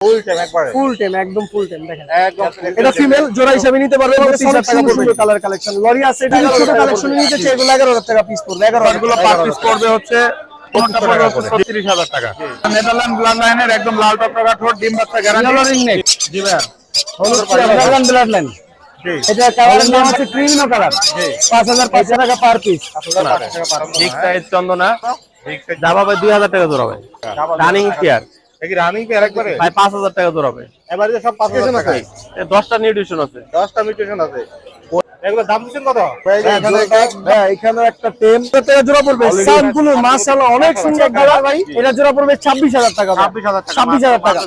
Full time একবারে। ফুল টেম একদম ফুল টেম দেখেন। একদম এটা ফিমেল জোড়া হিসাবে নিতে পারবে এবং অনেক সুন্দর সুন্দর কালার কালেকশন লরি আছে এটা ছোট কালেকশন নিতে চাই এগুলো 11000 টাকা পিস পড়বে 11000 গুলো পার পিস পড়বে হচ্ছে কোনটা পড়বে হচ্ছে ছত্রিশ হাজার টাকা। নেদারল্যান্ড ব্লাড লাইনের একদম লাল টকটকা ঠোঁট ডিম বাচ্চা গ্যারান্টি নেক জি ভাইয়া। হলুদ নেদারল্যান্ড ব্লাড লাইন এটা কালারের নাম হচ্ছে ক্রিমিনো কালার 5500 টাকা পার পিস বিগ সাইজ চন্দনা। ঠিক আছে দাবা ভাই দুই হাজার টাকা জোড়া ভাই। রানিং চেয়ার এই রানিং পেয়ার একবারে? ভাই পাঁচ হাজার টাকা জোড়া ভাই এবারে সব পাঁচ হাজার টাকা। এ দশটা নিউট্রিশন আছে। আছে। এগুলো দাম দিচ্ছেন কত? হ্যাঁ এখানে একটা টেম টাকা জোড়া পড়বে। সানগুলো মাশাআল্লাহ অনেক সুন্দর ভাই। এটা জোড়া পড়বে 26000 টাকা ছাব্বিশ হাজার টাকা 26000 টাকা।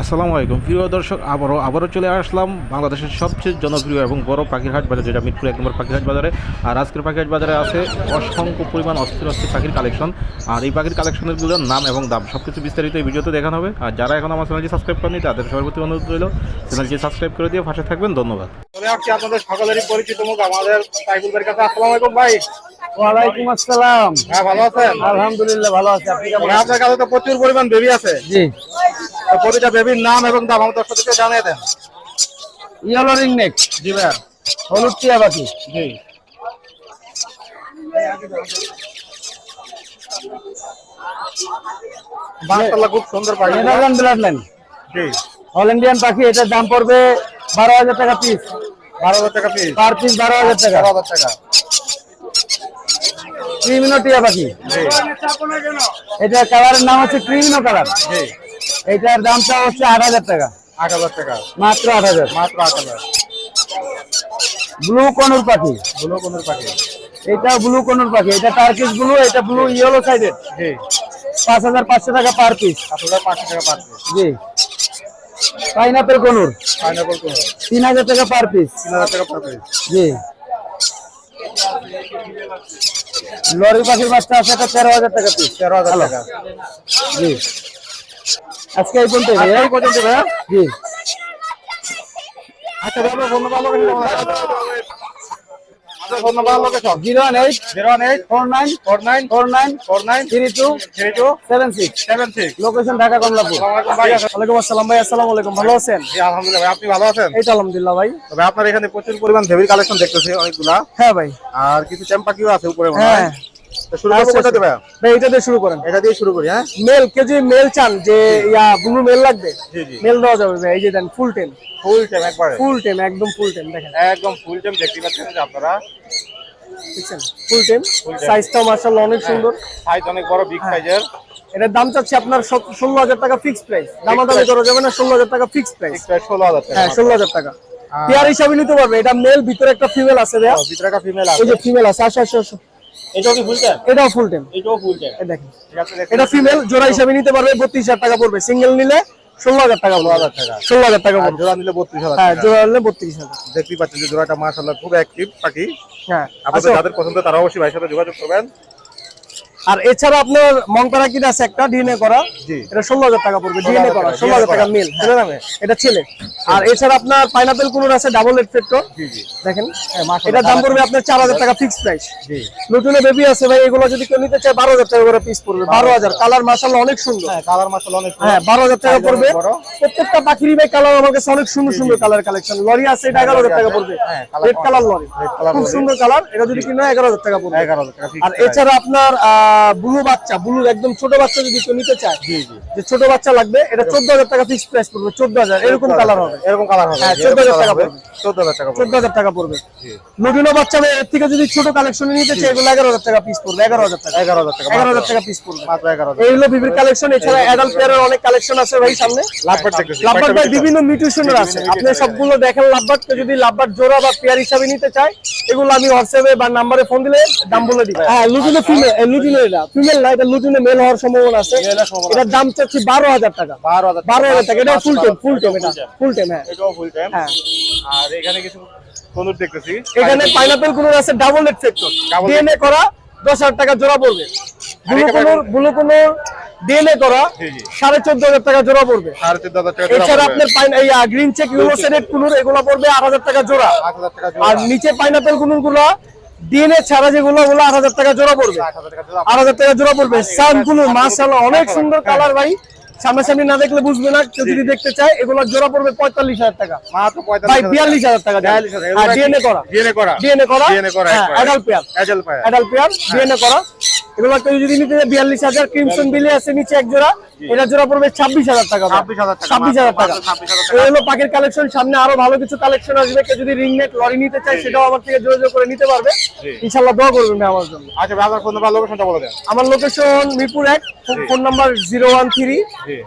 আসসালামু আলাইকুম। প্রিয় দর্শক, আবারও আবারও চলে আসলাম বাংলাদেশের সবচেয়ে জনপ্রিয় এবং বড় পাখিরহাট বাজার, যেটা মিরপুর এক নম্বর পাখিরহাট বাজারে। আর আজকের পাখিরহাট বাজারে আছে অসংখ্য পরিমাণ অস্থির অস্থির পাখির কালেকশন। আর এই পাখির কালেকশনগুলোর নাম এবং দাম সব কিছু বিস্তারিত এই ভিডিওতে দেখানো হবে। আর যারা এখন আমার চ্যানেলটি সাবস্ক্রাইব করেনি তাদের সবার প্রতি অনুরোধ রইল। চ্যানেলটি সাবস্ক্রাইব করে দিয়ে পাশে থাকবেন। ধন্যবাদ। আসছি আপনাদের সকলেরই পরিচিত মুখ আমাদের সাইকুল ভাইয়ের কাছে আসসালামু আলাইকুম ভাই। ওয়ালাইকুম আসসালাম। হ্যাঁ ভালো আছেন? আলহামদুলিল্লাহ ভালো আছি। আপনি কেমন মানে আপনার কাছে তো প্রচুর পরিমাণ বেবি আছে। জি। তো প্রতিটা বেবির নাম এবং দাম দর্শকদেরকে জানিয়ে দেন। ইয়েলো রিং নেক জি ভাইয়া। হলুদ টিয়া পাখি জি। মাশাআল্লাহ খুব সুন্দর পাখি। নেদারল্যান্ড ব্লাড লাইন জি। অল ইন্ডিয়ান পাখি এটার দাম পড়বে 12000 টাকা পিস বারো হাজার টাকা পিস পার পিস 12000 টাকা। বারো হাজার টাকা। ক্রিমিনো টিয়া পাখি। এটা কালারের নাম হচ্ছে ক্রিমিনো কালার এটার দামটা হচ্ছে 8000 টাকা। আট হাজার টাকা। মাত্র 8000 মাত্র আট হাজার। ব্লু কনুর পাখি। গুলো কোনের পাখি। এটা ব্লু কনুর পাখি। এটা টার্কিশ ব্লু এটা ব্লু ইয়েলো সাইডেড জি। পাঁচ হাজার পাঁচশো টাকা পার পিস সাত হাজার পাঁচশো টাকা পার পিস জি। Pineapple conure? Pineapple conure. তিন হাজার টাকা পার পিস তিন হাজার টাকা পার পিস জি। লরি পাখির বাচ্চা আছে এটা তেরো হাজার টাকা পিস তেরো হাজার টাকা। জি। আজকে এই পর্যন্ত এই পর্যন্ত জি। আচ্ছা ভাইয়া ফোন নাম্বার লোকেশন আচ্ছা phone number location zero one eight zero one eight four nine four nine four nine four nine three two three two seven six. Seven six. Location Dhaka Kamalapur. ভাই। ওয়ালাইকুম আসসালাম ভাই আসসালামু আলাইকুম ভালো আছেন? আলহামদুলিল্লাহ ভাই আপনি ভালো আছেন? এই তো আলহামদুলিল্লাহ ভাই। তবে আপনার এখানে প্রচুর পরিমাণ ভেবির কালেকশন দেখতেছি অনেকগুলা। হ্যাঁ ভাই। আর কিছু চ্যাম্পাকিও আছে উপরে মনে হয়। হ্যাঁ ভাইয়া? ভাই এটা দিয়ে শুরু করেন। এটা দিয়ে শুরু করি হ্যাঁ? মেল কে যদি মেল চান যে ইয়া ব্লু মেল লাগবে? জি জি। মেল দেওয়া যাবে ভাই এই যে দেন ফুল টেম ফুল টাইম একবারে। ফুল টেম একদম ফুল টেম দেখেন। একদম ফুল টাইম দেখতে পাচ্ছেন যে আপনারা? দেখছেন? ফুল টেম সাইজটাও মাশাআল্লাহ অনেক সুন্দর। সাইজ অনেক বড় বিগ সাইজের এটার দাম চাচ্ছি আপনার ষোলো হাজার টাকা ফিক্স প্রাইস দামাদামি করা যাবে না ষোলো হাজার টাকা ফিক্স প্রাইস ষোলো হাজার টাকা। হ্যাঁ ষোলো হাজার টাকা। পেয়ার হিসাবে নিতে পারবে এটা মেল ভিতরে একটা ফিমেল আছে ভিতরে একটা ফিমেল এই আছে। যে ফিমেল আছে আসো আসো আসো। এটাও কি ফুল টাইম এটাও ফুল টেম এটাও ফুল টাইম দেখেন। ঠিক আছে দেখুন। এটা ফিমেল জোড়া হিসাবে নিতে পারবে বত্রিশ হাজার টাকা পড়বে। সিঙ্গেল নিলে ষোলো হাজার টাকা ষোলো হাজার টাকা। ষোলো হাজার টাকা পড়বে। জোড়া নিলে বত্রিশ হাজার হ্যাঁ জোড়া নিলে বত্রিশ হাজার। দেখতেই পাচ্ছেন যে জোড়াটা খুব অ্যাক্টিভ পাখি। হ্যাঁ আপনাদের আসো। যাদের পছন্দ তারা অবশ্যই ভাইয়ের সাথে যোগাযোগ করবেন। আর এছাড়া আপনার মংকরা কিনা আছে একটা ডিএনএ করা। এটা ষোলো হাজার টাকা পড়বে ডিএনএ করা ষোলো হাজার টাকা মিল ছেলে নামে? এটা ছেলে। আর এছাড়া আপনার পাইনাপেল কুনুর আছে ডাবল রেড ফেক্টর দেখেন হ্যাঁ, এটার দাম পড়বে আপনার চার হাজার টাকা ফিক্স প্রাইস নতুন বেবি আছে ভাই এগুলো যদি কেউ নিতে চায় বারো হাজার টাকা করে পিস পড়বে বারো হাজার কালার মাসাল্লাহ অনেক সুন্দর। হ্যাঁ কালার মাশাআল্লাহ অনেক হ্যাঁ বারো হাজার টাকা পড়বে। প্রত্যেকটা পাখিরই ভাই কালার আমার কাছে অনেক সুন্দর সুন্দর কালার কালেকশন লরি আছে এটা এগারো হাজার টাকা পড়বে। হ্যাঁ, রেড কালার লরি। খুব সুন্দর কালার এটা যদি কিনা এগারো হাজার টাকা পড়বে। এগারো হাজার টাকা আর এছাড়া আপনার ব্লু বাচ্চা ব্লু একদম ছোট বাচ্চা যদি কেউ নিতে চায় জি জি। যে ছোট বাচ্চা লাগবে এটা চোদ্দ হাজার টাকা ফিক্স প্রাইস পড়বে চোদ্দ হাজার এরকম কালার হবে। এরকম কালার হবে। হ্যাঁ, এরকম 14,000 টাকা। পড়বে। 14,000 টাকা পড়বে। চোদ্দ হাজার টাকা পড়বে। জি। লুটিনো বাচ্চা এর থেকে যদি ছোট কালেকশন নিতে চায় এগুলো এগারো হাজার টাকা পিস পড়বে এগারো হাজার টাকা। এগারো হাজার টাকা এগারো হাজার টাকা পিস পড়বে। মাত্র এগারো হাজার এইগুলো বিবির কালেকশন এছাড়া অ্যাডাল্ট পেয়ারের অনেক কালেকশন আছে ভাই সামনে। লাভবাট ভাই বিভিন্ন মিউটেশনের আছে। আপনি সবগুলো দেখেন লাভবাটকে যদি লাভবাট জোড়া বা পেয়ার হিসাবে নিতে চায় এগুলো আমি হোয়াটসঅ্যাপে বা নাম্বারে ফোন দিলে দাম বলে দিই হ্যাঁ লুটিনো ফিমেল লুটিনো এটা ফিমেল না এটা লুটিনো মেল হওয়ার সম্ভাবনা আছে। Male হওয়ার সম্ভাবনা এটার দাম চাচ্ছি বারো হাজার টাকা। বারো হাজার বারো হাজার টাকা এটা ফুল টেম ফুল টেম এটা ফুল টেম হ্যাঁ। এটাও ফুল টাইম হ্যাঁ। আর এখানে কিছু কনুর দেখতেছি। এখানে পাইনাপেল কুনুর আছে ডাবল রেড ফ্যাক্টর ডিএনএ করা দশ হাজার টাকা জোড়া পড়বে। Blue conure blue conure DNA করা। সাড়ে চোদ্দ হাজার টাকা জোড়া পড়বে। এছাড়া আপনার গ্রিন চেক ইউনোসেনেট কুনুর এগুলো পড়বে আট হাজার টাকা জোড়া। আর নিচে পাইনাপেল কুনুরগুলো ডিএনএ ছাড়া যেগুলো ওগুলো আট হাজার টাকা জোড়া পড়বে। আট হাজার টাকা জোড়া পড়বে। সানগুলো কুনুর মাশাআল্লাহ অনেক সুন্দর কালার ভাই। সামনাসামনি না দেখলে বুঝবে না কেউ যদি দেখতে চায় এগুলো জোড়া পড়বে পঁয়তাল্লিশ হাজার টাকা। ভাই বিয়াল্লিশ হাজার টাকা ডিএনএ করা। ডিএনএ করা। ডিএনএ করা adult pair adult pair DNA করা। এগুলো কেউ যদি নিতে চায় বিয়াল্লিশ হাজার ক্রিমসন বিলে আছে নিচে এক জোড়া। এটা জোড়া পড়বে ছাব্বিশ হাজার টাকা ছাব্বিশ হাজার টাকা মাত্র 26,000 এই হলো পাখির কালেকশন সামনে আরও ভালো কিছু কালেকশন আসবে। কেউ যদি রিং নেট লরি নিতে চায় সেটাও আমার থেকে যোগাযোগ করে নিতে পারবে। ইনশাল্লাহ দোয়া করবেন আমার জন্য। আচ্ছা ভাই ফোন নাম্বার লোকেশনটা বলে দেন। আমার লোকেশন মিরপুর এক phone number zero one three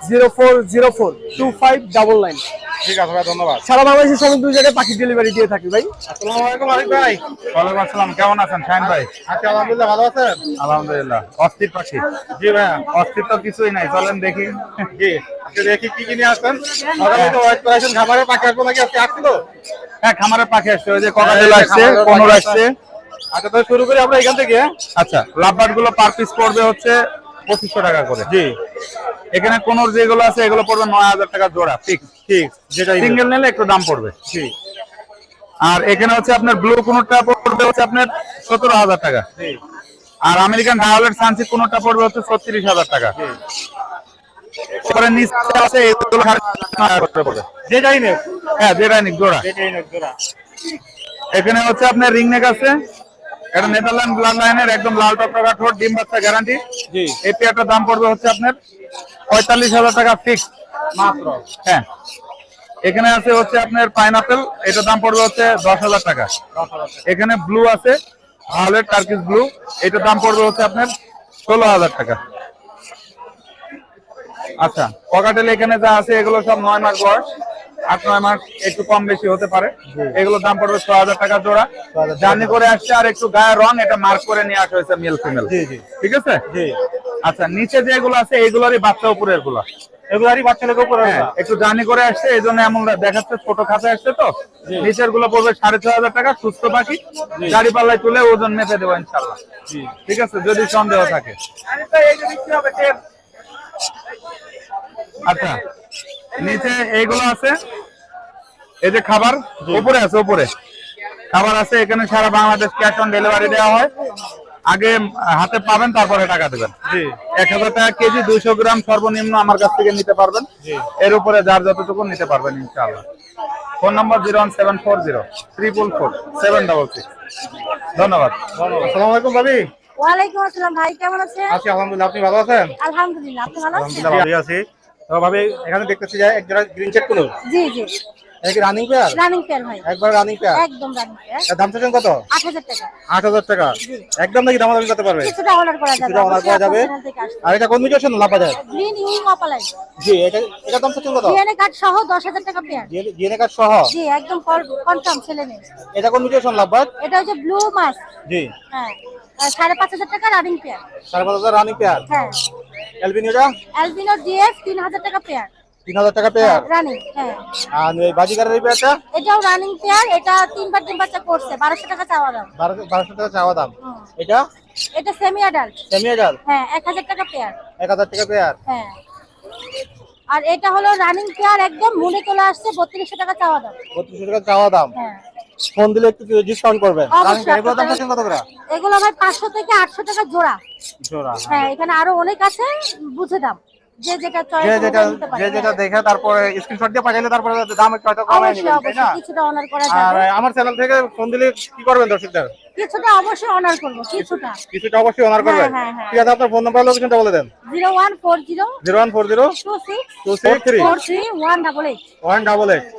zero four zero four two five double nine ঠিক আছে ভাই ধন্যবাদ। সারা বাংলাদেশের সমস্ত দুই জায়গায় পাখি ডেলিভারি দিয়ে থাকি ভাই। আসসালামু আলাইকুম আরিফ ভাই। ওয়ালাইকুম আসসালাম কেমন আছেন? শাহিন ভাই। আচ্ছা আলহামদুলিল্লাহ ভালো আছেন? আলহামদুলিল্লাহ অস্থির পাখি। জি ভাই অস্থির তো কিছুই নাই চলেন দেখি। জি আজকে দেখি কি কি নিয়ে আসছেন? আগামী তো ওয়েট করেছেন খামারে পাখি আসব নাকি? আজকে আসছিল? হ্যাঁ খামারের পাখি আসছে ওই যে ককাটেল আসছে কোনোর আসছে। আচ্ছা তো শুরু করি আমরা এখান থেকে। আচ্ছা লাভবার্ডগুলো পার পিস পড়বে হচ্ছে পঁচিশশো টাকা করে। জি। এখানে কোনোর যেগুলো আছে এগুলো পড়বে নয় হাজার টাকা জোড়া ফিক্স ঠিক যেটা সিঙ্গেল নিলে একটু দাম পড়বে। ঠিক। আর এখানে হচ্ছে আপনার ব্লু কোনটা পড়বে হচ্ছে আপনার সতেরো হাজার টাকা। আর আমেরিকান ডায়ালেট সানসি কোনটা পড়বে হচ্ছে ছত্রিশ হাজার টাকা। নিচে আছে এগুলো নেক। হ্যাঁ জোড়া। এখানে হচ্ছে আপনার রিং নেক আছে। এটা নেদারল্যান্ড ব্লাড লাইনের একদম লাল ঠোঁট ডিম বাচ্চা গ্যারান্টি এই পেয়ারটার দাম পড়বে হচ্ছে আপনার পঁয়তাল্লিশ হাজার টাকা ফিক্স মাত্র। হ্যাঁ। এখানে আছে হচ্ছে আপনার পাইনাপেল এটার দাম পড়বে হচ্ছে দশ হাজার টাকা। এখানে ব্লু আছে ভায়োলেট টার্কিস ব্লু এটার দাম পড়বে হচ্ছে আপনার ষোলো হাজার টাকা। আচ্ছা পকাটেল এখানে যা আছে এগুলো সব নয় মাস বয়স। আট নয় মাস একটু কম বেশি হতে পারে। এগুলোর দাম পড়বে ছ হাজার টাকা জোড়া। জার্নি করে আসছে আর একটু গায়ের রং এটা মার্ক করে নিয়ে আসা হয়েছে মেল ফিমেল ঠিক আছে? আচ্ছা নিচে যেগুলো আছে এগুলোরই বাচ্চা উপরেরগুলো। এগুলারই বাচ্চাদের উপরে একটু জার্নি করে আসছে এই জন্য এমন দেখাচ্ছে ছোট খাতে আসছে তো। নিচেরগুলো পড়বে সাড়ে ছয় হাজার টাকা সুস্থ পাখি। গাড়ি পাল্লায় তুলে ওজন মেপে দেবো ইনশাল্লাহ ঠিক আছে যদি সন্দেহ থাকে। আচ্ছা নিচে এইগুলো আছে। এই যে খাবার উপরে আছে উপরে। খাবার আছে এখানে সারা বাংলাদেশ ক্যাশ অন ডেলিভারি দেওয়া হয়। আগে হাতে পাবেন তারপরে টাকা দেবেন। এক হাজার টাকা কেজি দুইশো গ্রাম সর্বনিম্ন আমার কাছ থেকে নিতে পারবেন। এর উপরে যার যতটুকু নিতে পারবেন ইনশাআল্লাহ। Phone number zero one seven four zero triple four seven double six. ধন্যবাদ। আসসালামু আলাইকুম ভাবি। ওয়ালাইকুম আসসালাম ভাই কেমন আছেন? আছি আলহামদুলিল্লাহ। আপনি ভালো আছেন? আলহামদুলিল্লাহ আপনি ভালো আছেন? ভালো আছি। তো ভাবি এখানে দেখতেছি যে এক জোড়া গ্রিন চেক কোন জি জি। কি রানিং পেয়ার রানিং পেয়ার ভাই। একবার রানিং পেয়ার একদম রানিং পেয়ার দাম চাচ্ছেন কত? আট হাজার টাকা। আট হাজার টাকা। একদম নাকি দামাদামি করতে পারবে? কিছুটা অর্ডার করা যাবে। কিছুটা order করা যাবে? আর এটা কোন মিউটেশন লাভা যায়। গ্রিন ইউং অপালাই জি এটা এটা দাম চাচ্ছেন কত? ডিএনএ কার্ড সহ দশ হাজার টাকা পেয়ার জিএনএ কার্ড সহ? জি একদম কনফার্ম ছেলে নেই এটা কোন মিউটেশন লাভা এটা হচ্ছে ব্লু মাস জি। হ্যাঁ। আর সাড়ে পাঁচ হাজার টাকা রানিং পেয়ার সাড়ে পাঁচ হাজার রানিং পেয়ার হ্যাঁ। এলবিনিওটা অ্যালবিনো ডিএফ তিন হাজার টাকা পেয়ার তিন হাজার টাকা পেয়ার রানিং হ্যাঁ। আর এই বাজিকারের এই পেয়ারটা এটাও রানিং পেয়ার এটা তিনবার তিন বাচ্চা করছে বারোশো টাকা চাওয়া দাম। বারোশো টাকা চাওয়া দাম। এটা? এটা সেমি অ্যাডাল্ট সেমি হ্যাঁ এক হাজার টাকা পেয়ার এক হাজার টাকা পেয়ার হ্যাঁ। আর এটা হলো রানিং পেয়ার একদম মুলে চলে আসছে বত্রিশশো টাকা চাওয়া দাম। বত্রিশশো টাকা চাওয়া দাম। হ্যাঁ। ফোন দিলে একটু ডিসকাউন্ট করবেন। অবশ্যই, এগুলো দাম কত করে? এগুলো ভাই পাঁচশো থেকে আটশো টাকা জোড়া। জোড়া হ্যাঁ এখানে আরও অনেক আছে বুঝে দাম। যে যেটা যে যেটা যে হ্যাঁ। যেটা দেখে তারপরে স্ক্রিনশট দিয়ে পাঠাইলে তারপরে দাম একটু হয়তো কমায় নেবেন তাই না? কিছুটা অনার করা আর আমার চ্যানেল থেকে ফোন দিলে কি করবেন দর্শকদের? কিছুটা অবশ্যই অনার করব কিছুটা। কিছুটা অবশ্যই অনার করবেন? হ্যাঁ, হ্যাঁ। ঠিক আছে আপনার ফোন নাম্বার লোকেশনটা বলে দেন।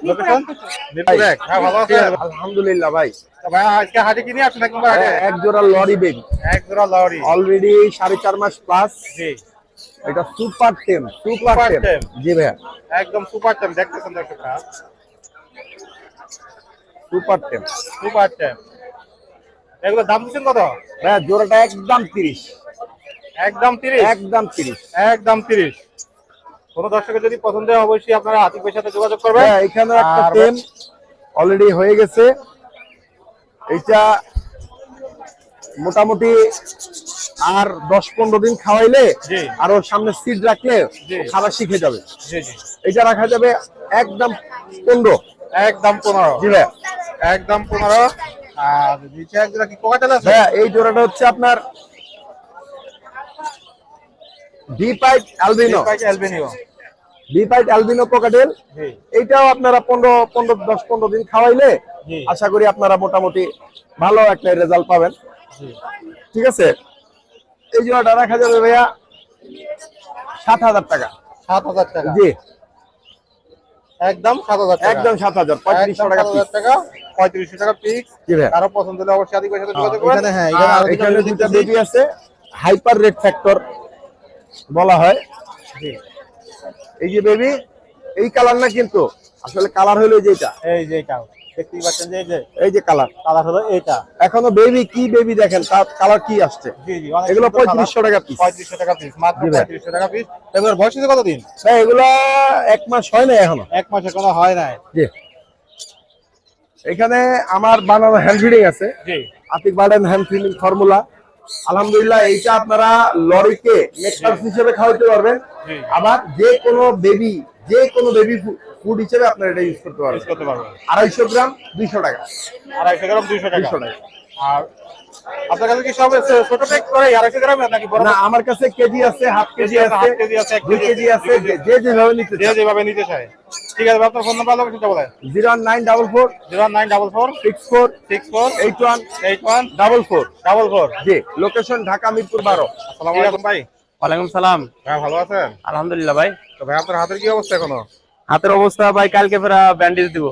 লোকেশন মিরপুর এক। হ্যাঁ ভালো আলহামদুলিল্লাহ ভাই। তো ভাই আজকে হাটে কিনে আসছেন? এক নম্বর হাটে এক জোড়া লরি বেগ এক জোড়া লরি। অলরেডি সাড়ে চার মাস প্লাস জি। এটা সুপার টেম সুপার টেম। জি ভাইয়া। একদম সুপার টেম দেখতেছেন দর্শকরা? Super tame. সুপার টেম। এগুলো দাম দিচ্ছেন কত? ভাইয়া জোড়াটা একদম তিরিশ। একদম তিরিশ? একদম তিরিশ। একদম তিরিশ। কোন দর্শকের যদি পছন্দ হয় অবশ্যই আপনারা আতিকের সাথে যোগাযোগ করবেন। হ্যাঁ এখানে একটা টেম অলরেডি হয়ে গেছে। এইটা মোটামুটি আর দশ পনেরো দিন খাওয়াইলে। আর ওর সামনে সিট রাখলে। খাবার শিখে যাবে। এটা রাখা যাবে একদম পনেরো। একদম পনেরো। জি ভাইয়া একদম পনেরো। আর নিচে এক জোড়া কি কোকাটেল আছে? ভাইয়া এই জোড়াটা হচ্ছে আপনার ডি পাইপ অ্যালবিনো অ্যালবেনিও বিপাইট অ্যালবিনো কোকাটেল এইটাও আপনারা পনেরো পনেরো দশ পনেরো দিন খাওয়াইলে আশা করি আপনারা মোটামুটি ভালো একটা রেজাল্ট পাবেন। ঠিক আছে? এই জোড়াটা রাখা যাবে ভাইয়া সাত হাজার টাকা। সাত হাজার টাকা। জি। একদম সাত হাজার একদম সাত হাজার পঁয়ত্রিশশো টাকা টাকা পঁয়ত্রিশশো টাকা পিক্স কারও পছন্দ হলে অবশ্যই সাথে যোগাযোগ হ্যাঁ এখানে দুইটা বেবি আছে হাইপার রেড ফ্যাক্টর বলা হয়। এই যে বেবি এই কালার না কিন্তু আসলে কালার হলো যেটা এই যে এটা দেখতেই পাচ্ছেন যে এই যে এই যে কালার। কালার হলো এটা এখনও বেবি কি বেবি দেখেন তার কালার কি আসছে? জি জি এগুলো সুন্দর পঁয়ত্রিশশো টাকা পিস পঁয়ত্রিশশো টাকা পিস মাত্র জি ভাই। পঁয়ত্রিশশো টাকা পিস এবার বয়স কতদিন? এগুলো এক মাস হয় না এখনও। এক মাসে এখনও হয় নাই। জি। এখানে আমার বানানো হ্যান্ড ফিডিং আছে। জি। আতিক বার্ডেন হ্যান্ড ফিডিং ফর্মুলা আলহামদুলিল্লাহ এইটা আপনারা লরিকে হিসেবে খাওয়াতে পারবেন। আবার যে কোনো বেবি যে কোনো বেবি ফুড হিসেবে আপনারা এটা ইউজ করতে পারবেন। করতে পারবেন। আড়াইশো গ্রাম দুইশো টাকা। আড়াইশো গ্রাম দুইশো টাকা। টাকা। আর আপনার কাছে কি সব ছোট প্যাক করে আড়াইশো গ্রাম নাকি বড় না আমার কাছে কেজি আছে হাফ কেজি আছে, হাফ কেজি আছে, এক কেজি যে যে যেভাবে নিতে যে যেভাবে নিতে চায়। ঠিক আছে আপনার ফোন নাম্বার লোকেশনটা বলেন। Zero nine double four zero nine double four six four six four eight one eight one double four. Double four. জি লোকেশন ঢাকা মিরপুর বারো। আসসালামু আলাইকুম ভাই। ওয়ালাইকুম সালাম। হ্যাঁ ভালো আছেন? আলহামদুলিল্লাহ ভাই। তো ভাই আপনার হাতের কি অবস্থা এখনও? হাতের অবস্থা ভাই কালকে ফেরা ব্যান্ডেজ দিব।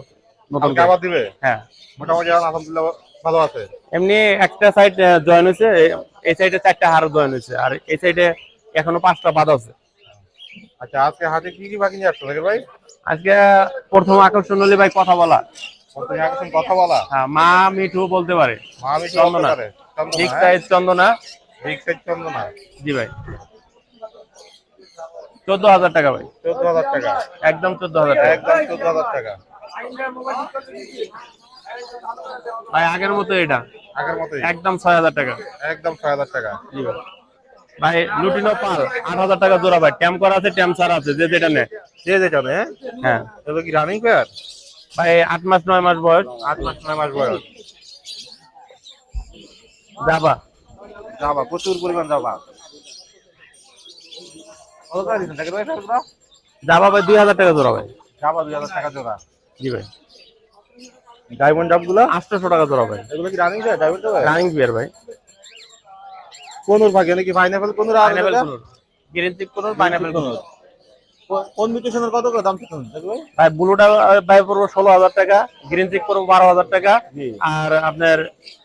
নতুন আবার দিবে? হ্যাঁ। মোটামুটি আলহামদুলিল্লাহ ভালো আছে? এমনি একটা সাইড জয়েন হয়েছে এই সাইডে চারটা হার জয়েন হয়েছে আর এই সাইডে এখনও পাঁচটা বাদ আছে। আচ্ছা আজকে হাতে কি কি বাকি নিয়ে আসছো ভাই? আজকে প্রথম আকর্ষণ হলে ভাই কথা বলা। কথা বলা? হ্যাঁ, মা মিঠু বলতে পারে। মা আমি চন্দনা। সাইজ সাইজ চন্দনা। জি ভাই। চোদ্দ হাজার টাকা ভাই। চোদ্দ হাজার টাকা। একদম চোদ্দ হাজার টাকা। একদম চোদ্দ হাজার টাকা। ভাই আগের মতো এটা। আগের মতোই। একদম ছয় হাজার টাকা। একদম ছয় হাজার টাকা। জি ভাই। ভাই লুটিনো পাল আট হাজার টাকা জোড়া ভাই। ট্যাম করা আছে ট্যাম ছাড়া আছে যে যেটা নেয়। যে যেটা হ্যাঁ হ্যাঁ। এগুলো কি রানিং পেয়ার ভাই আট মাস নয় মাস বয়স। আট মাস নয় মাস বয়স। যাবা যাবা প্রচুর পরিমাণ যাবা যাবা ভাই দুই হাজার টাকা জোড়া ভাই। যাবা দুই হাজার টাকা জোড়া। জি ভাই। ডায়মন্ড ডাবগুলো আটশোশো টাকা জোড়া ভাই। এগুলো কি রানিং ডায়মন্ড রানিং বিয়ার ভাই। কোনুর ভাগে নাকি পাইনাপেল কোনুর আর পাইনাপেল এটা? Conure. Green cheek conure pineapple conure. কোন মিউটেশনের কত করে দাম জাকির ভাই ভাই ব্লুটা ভাই পড়ব ষোলো হাজার টাকা গ্রিন চিক পড়ব বারো হাজার টাকা আর আপনার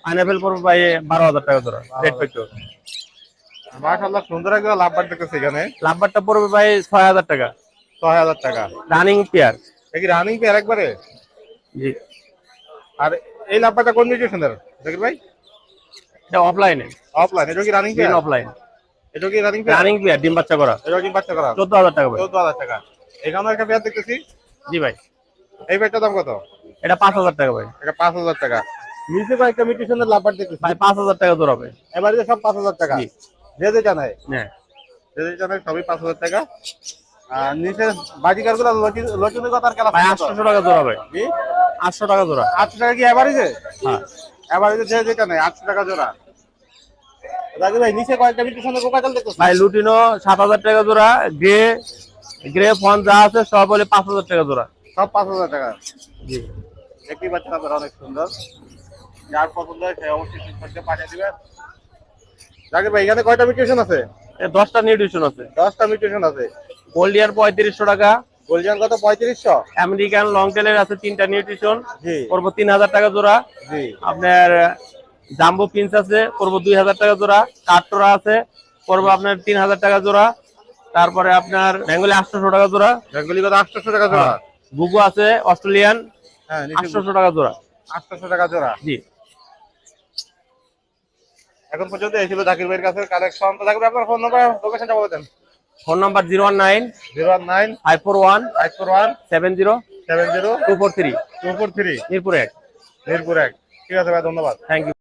পাইনাপেল পড়ব ভাই বারো হাজার টাকা জোড়া রেড ফ্যাক্টর মাশাআল্লাহ সুন্দর একটা লাভ বার দেখতেছি এখানে। লাভবারটা পড়বে ভাই ছয় হাজার টাকা। ছয় হাজার টাকা। রানিং পেয়ার কি রানিং পেয়ার একবারে? জি। আর এই লাভবারটা কোন মিউটেশনের জাকির ভাই? এটা অফলাইনে অফলাইন এটা কি রানিং পেয়ার অফলাইন এটা কি রানিং পেয়ার রানিং পেয়ার ডিম বাচ্চা করা। এটা কি বাচ্চা করা? চোদ্দ হাজার টাকা ভাই। চোদ্দ হাজার টাকা। এখানে একটা পেয়ার দেখতেছি? জি ভাই। এই পেয়ারটার দাম কত? এটা পাঁচ হাজার টাকা ভাই। এটা পাঁচ হাজার টাকা। নিচে কয়েকটা মিউটেশনের লাভবার দেখতেছি। ভাই পাঁচ হাজার টাকা জোড়া ভাই। এবারে যে সব পাঁচ হাজার টাকা। জি। যে যেটা নেয় হ্যাঁ। যে যেটা নেয় সবই পাঁচ হাজার টাকা। আর নিচে বাজিকারগুলো লটুনি কথার খেলা ভাই আটশোশো টাকা জোড়া ভাই। কি আটশো টাকা জোড়া। আটশো টাকা কি এভারেজে হ্যাঁ। এভারেজে যে যেটা নেই আটশো টাকা জোড়া। রাজু ভাই নিচে কয়েকটা মিউটেশনের কোকাটাল দেখতেছি ভাই লুটিনো সাত হাজার টাকা জোড়া গ্রে গ্রে ফোন যা আছে সব বলে পাঁচ হাজার টাকা জোড়া। সব পাঁচ হাজার টাকা। জি। আপনার অনেক সুন্দর। যার পছন্দ হয় সে অবশ্যই স্ক্রিনশটে পাঠিয়ে জাকির ভাই এখানে কয়টা মিউটেশন আছে? দশটা নিউট্রিশন আছে। দশটা মিউটেশন আছে। গোল্ডিয়ার পঁয়ত্রিশশো টাকা। গোলজান কত? পঁয়ত্রিশশো? আমেরিকান লং টেলের আছে তিনটা নিউট্রিশন জি। তিন হাজার টাকা জোড়া। জি। আপনার জাম্বো পিন্স আছে দুই হাজার টাকা জোড়া। কাঠটোরা আছে করব আপনার তিন হাজার টাকা জোড়া। তারপরে আপনার বেঙ্গলি আটশোশো টাকা জোড়া। বেঙ্গলি কত? আটশোশো টাকা জোড়া। গুগু আছে অস্ট্রেলিয়ান হ্যাঁ নিচে আটশোশো টাকা জোড়া। আটশোশো টাকা জোড়া। জি। এখন পর্যন্ত এই ছিল জাকির ভাইয়ের কাছে কালেকশন। তো জাকির ভাই, আপনার ফোন নাম্বার লোকেশনটা বলে দেন। Phone number zero one nine zero one nine five four one five four one seven zero seven zero two four three two four three Mirpur এক। মিরপুর এক। ঠিক আছে ভাই ধন্যবাদ। Thank you.